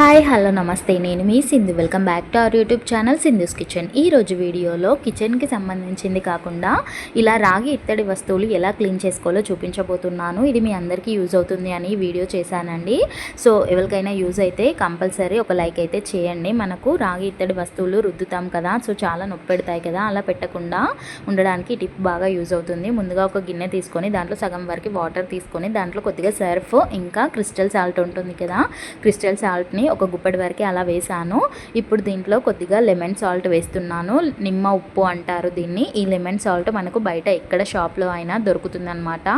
Hi hello namaste. నేను మీ Sindhu. Welcome back to our YouTube channel Sindhu's kitchen. ఈ రోజు వీడియోలో కిచెన్కి సంబంధించింది కాకుండా ఇలా రాగి ఇత్తడి వస్తువులు ఎలా క్లీన్ చేసుకోవాలో చూపించబోతున్నాను. ఇది మీ అందరికీ యూజ్ అవుతుంది అని వీడియో చేశానండి. సో ఎవరికైనా యూజ్ అయితే కంపల్సరీ ఒక లైక్ అయితే చేయండి. మనకు రాగి ఇత్తడి వస్తువులు రుద్దుతాం కదా సో చాలా నొప్పి పెడతాయి కదా అలా పెట్టకుండా ఉండడానికి టిప్ బాగా యూజ్ అవుతుంది. ముందుగా ఒక గిన్నె తీసుకొని దాంట్లో సగం వరకు వాటర్ తీసుకొని దాంట్లో కొద్దిగా సర్ఫ్ ఇంకా క్రిస్టల్ సాల్ట్ ఉంటుంది కదా క్రిస్టల్ సాల్ట్ని ఒక గుప్పటి వరకు అలా వేసాను ఇప్పుడు దీంట్లో కొద్దిగా లెమన్ సాల్ట్ వేస్తున్నాను. నిమ్మ ఉప్పు అంటారు దీన్ని. ఈ లెమన్ సాల్ట్ మనకు బయట ఎక్కడ షాప్లో అయినా దొరుకుతుందనమాట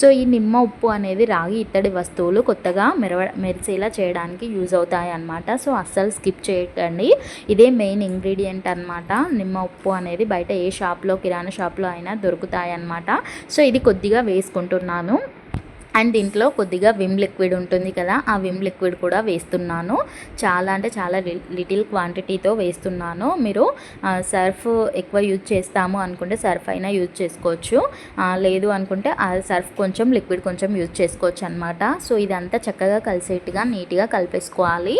సో ఈ నిమ్మ ఉప్పు అనేది రాగి ఇత్తడి వస్తువులు కొత్తగా మెరవ మెరిసేలా చేయడానికి యూజ్ అవుతాయి అన్నమాట సో అస్సలు స్కిప్ చేయకండి. ఇదే మెయిన్ ఇంగ్రీడియంట్ అనమాట నిమ్మ ఉప్పు అనేది బయట ఏ షాప్లో కిరాణా షాప్లో అయినా దొరుకుతాయి అన్నమాట సో ఇది కొద్దిగా వేసుకుంటున్నాను. అండ్ దీంట్లో కొద్దిగా విమ్ లిక్విడ్ ఉంటుంది కదా ఆ విమ్ లిక్విడ్ కూడా వేస్తున్నాను. చాలా అంటే చాలా లిటిల్ క్వాంటిటీతో వేస్తున్నాను. మీరు సర్ఫ్ ఎక్కువ యూజ్ చేస్తాము అనుకుంటే సర్ఫ్ అయినా యూజ్ చేసుకోవచ్చు. లేదు అనుకుంటే ఆ సర్ఫ్ కొంచెం లిక్విడ్ కొంచెం యూజ్ చేసుకోవచ్చు అనమాట సో ఇదంతా చక్కగా కలిసేట్టుగా నీట్గా కలిపేసుకోవాలి.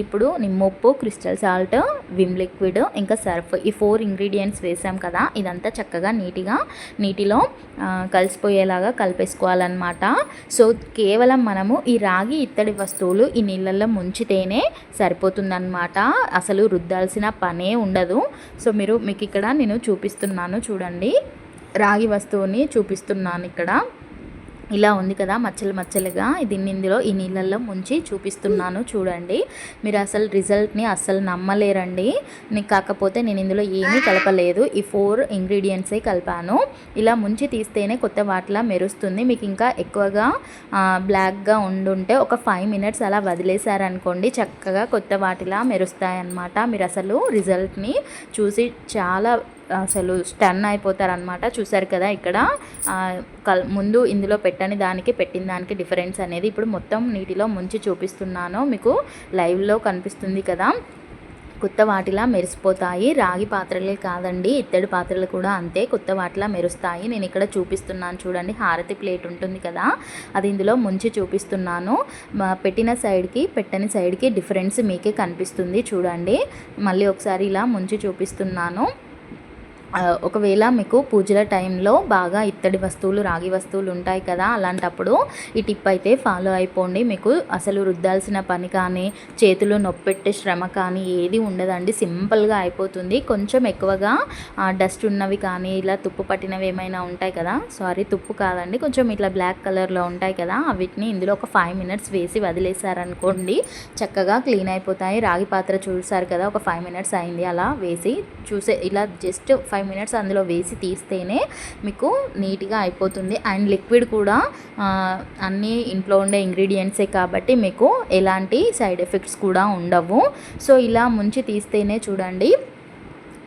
ఇప్పుడు నిమ్మప్పు క్రిస్టల్ సాల్ట్ విమ్ లిక్విడ్ ఇంకా సర్ఫ్ ఈ ఫోర్ ఇంగ్రీడియంట్స్ వేసాం కదా ఇదంతా చక్కగా నీట్గా నీటిలో కలిసిపోయేలాగా కలిపేసుకోవాలన్నమాట. సో కేవలం మనము ఈ రాగి ఇత్తడి వస్తువులు ఈ నీళ్ళల్లో ముంచితేనే సరిపోతుందన్నమాట. అసలు రుద్దాల్సిన పనే ఉండదు. సో మీరు మీకు ఇక్కడ నేను చూపిస్తున్నాను చూడండి. రాగి వస్తువుని చూపిస్తున్నాను ఇక్కడ. ఇలా ఉంది కదా మచ్చలు మచ్చలుగా. దీన్ని ఇందులో ఈ నీళ్ళల్లో ముంచి చూపిస్తున్నాను చూడండి. మీరు అసలు రిజల్ట్ని అస్సలు నమ్మలేరండి. నీకు కాకపోతే నేను ఇందులో ఏమీ కలపలేదు. ఈ ఫోర్ ఇంగ్రీడియంట్సే కలిపాను. ఇలా ముంచి తీస్తేనే కొత్త వాటిలా మెరుస్తుంది. మీకు ఇంకా ఎక్కువగా బ్లాక్గా ఉండుంటే ఒక ఫైవ్ మినిట్స్ అలా వదిలేశారనుకోండి చక్కగా కొత్త వాటిలా మెరుస్తాయి అన్నమాట మీరు అసలు రిజల్ట్ని చూసి చాలా అసలు స్టన్ అయిపోతారనమాట చూసారు కదా ఇక్కడ. కల్ ముందు ఇందులో పెట్టని దానికి పెట్టిన దానికి డిఫరెన్స్ అనేది ఇప్పుడు మొత్తం నీటిలో ముంచి చూపిస్తున్నాను. మీకు లైవ్లో కనిపిస్తుంది కదా. కొత్త వాటిలా మెరిసిపోతాయి. రాగి పాత్రలే కాదండి ఇత్తడి పాత్రలు కూడా అంతే. కొత్త వాటిలా మెరుస్తాయి. నేను ఇక్కడ చూపిస్తున్నాను చూడండి. హారతి ప్లేట్ ఉంటుంది కదా. అది ఇందులో ముంచి చూపిస్తున్నాను. పెట్టిన సైడ్కి పెట్టని సైడ్కి డిఫరెన్స్ మీకే కనిపిస్తుంది చూడండి. మళ్ళీ ఒకసారి ఇలా ముంచి చూపిస్తున్నాను. ఒకవేళ మీకు పూజల టైంలో బాగా ఇత్తడి వస్తువులు రాగి వస్తువులు ఉంటాయి కదా అలాంటప్పుడు ఈ టిప్ అయితే ఫాలో అయిపోండి. మీకు అసలు రుద్దాల్సిన పని కానీ చేతులు నొప్పెట్టే శ్రమ కానీ ఏది ఉండదండి. సింపుల్గా అయిపోతుంది. కొంచెం ఎక్కువగా డస్ట్ ఉన్నవి కానీ ఇలా తుప్పు పట్టినవి ఏమైనా ఉంటాయి కదా సారీ తుప్పు కాదండి కొంచెం ఇట్లా బ్లాక్ కలర్లో ఉంటాయి కదా వీటిని ఇందులో ఒక ఫైవ్ మినిట్స్ వేసి వదిలేసారనుకోండి చక్కగా క్లీన్ అయిపోతాయి. రాగి పాత్ర చూసారు కదా ఒక ఫైవ్ మినిట్స్ అయింది అలా వేసి చూసే ఇలా జస్ట్ ఫైవ్ ఫైవ్ మినిట్స్ అందులో వేసి తీస్తేనే మీకు నీట్గా అయిపోతుంది. అండ్ లిక్విడ్ కూడా అన్నీ ఇంట్లో ఉండే ఇంగ్రీడియంట్సే కాబట్టి మీకు ఎలాంటి సైడ్ ఎఫెక్ట్స్ కూడా ఉండవు. సో ఇలా ముంచి తీస్తేనే చూడండి.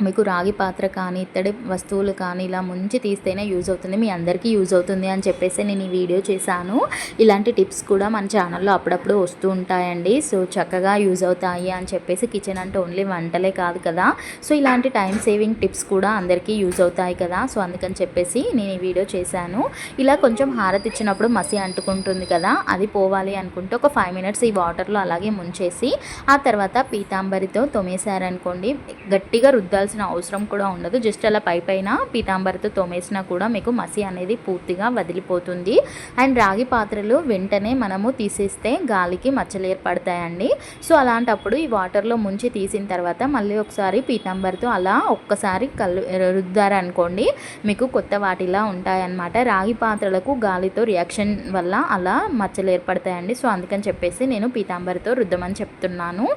మీకు రాగి పాత్ర కానీ ఇత్తడి వస్తువులు కానీ ఇలా ముంచి తీస్తేనే యూజ్ అవుతుంది. మీ అందరికీ యూజ్ అవుతుంది అని చెప్పేసి నేను ఈ వీడియో చేశాను. ఇలాంటి టిప్స్ కూడా మన ఛానల్లో అప్పుడప్పుడు వస్తూ ఉంటాయండి. సో చక్కగా యూజ్ అవుతాయి అని చెప్పేసి కిచెన్ అంటే ఓన్లీ వంటలే కాదు కదా. సో ఇలాంటి టైం సేవింగ్ టిప్స్ కూడా అందరికీ యూజ్ అవుతాయి కదా. సో అందుకని చెప్పేసి నేను ఈ వీడియో చేశాను. ఇలా కొంచెం హారతి ఇచ్చినప్పుడు మసి అంటుకుంటుంది కదా. అది పోవాలి అనుకుంటే ఒక ఫైవ్ మినిట్స్ ఈ వాటర్లో అలాగే ముంచేసి ఆ తర్వాత పీతాంబరితో తొమేశారనుకోండి గట్టిగా రుద్దాల్సి తోమాల్సిన అవసరం కూడా ఉండదు. జస్ట్ అలా పై పైన పీతాంబరితో తోమేసినా కూడా మీకు మసి అనేది పూర్తిగా వదిలిపోతుంది. అండ్ రాగి పాత్రలు వెంటనే మనము తీసేస్తే గాలికి మచ్చలు ఏర్పడతాయండి. సో అలాంటప్పుడు ఈ వాటర్లో ముంచి తీసిన తర్వాత మళ్ళీ ఒకసారి పీతాంబరితో అలా ఒక్కసారి కలు రుద్దారనుకోండి మీకు కొత్త వాటిలా ఉంటాయన్నమాట. రాగి పాత్రలకు గాలితో రియాక్షన్ వల్ల అలా మచ్చలు ఏర్పడతాయండి. సో అందుకని చెప్పేసి నేను పీతాంబరితో రుద్దమని చెప్తున్నాను.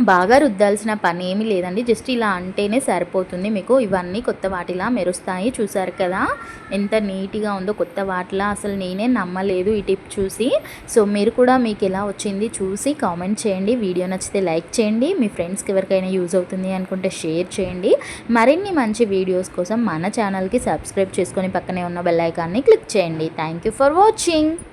బాగా రుద్దాల్సిన పని ఏమీ లేదండి. జస్ట్ ఇలా అంటేనే సరిపోతుంది మీకు. ఇవన్నీ కొత్త వాటిలా మెరుస్తాయి. చూసారు కదా? ఎంత నీట్గా ఉందో కొత్త వాటిలా అసలు నేనే నమ్మలేదు ఈ టిప్ చూసి. సో మీరు కూడా మీకు ఎలా వచ్చింది చూసి కామెంట్ చేయండి. వీడియో నచ్చితే లైక్ చేయండి. మీ ఫ్రెండ్స్కి ఎవరికైనా యూజ్ అవుతుంది అనుకుంటే షేర్ చేయండి. మరిన్ని మంచి వీడియోస్ కోసం మన ఛానల్కి సబ్స్క్రైబ్ చేసుకొని పక్కనే ఉన్న బెల్ ఐకాన్ని క్లిక్ చేయండి. Thank you for watching.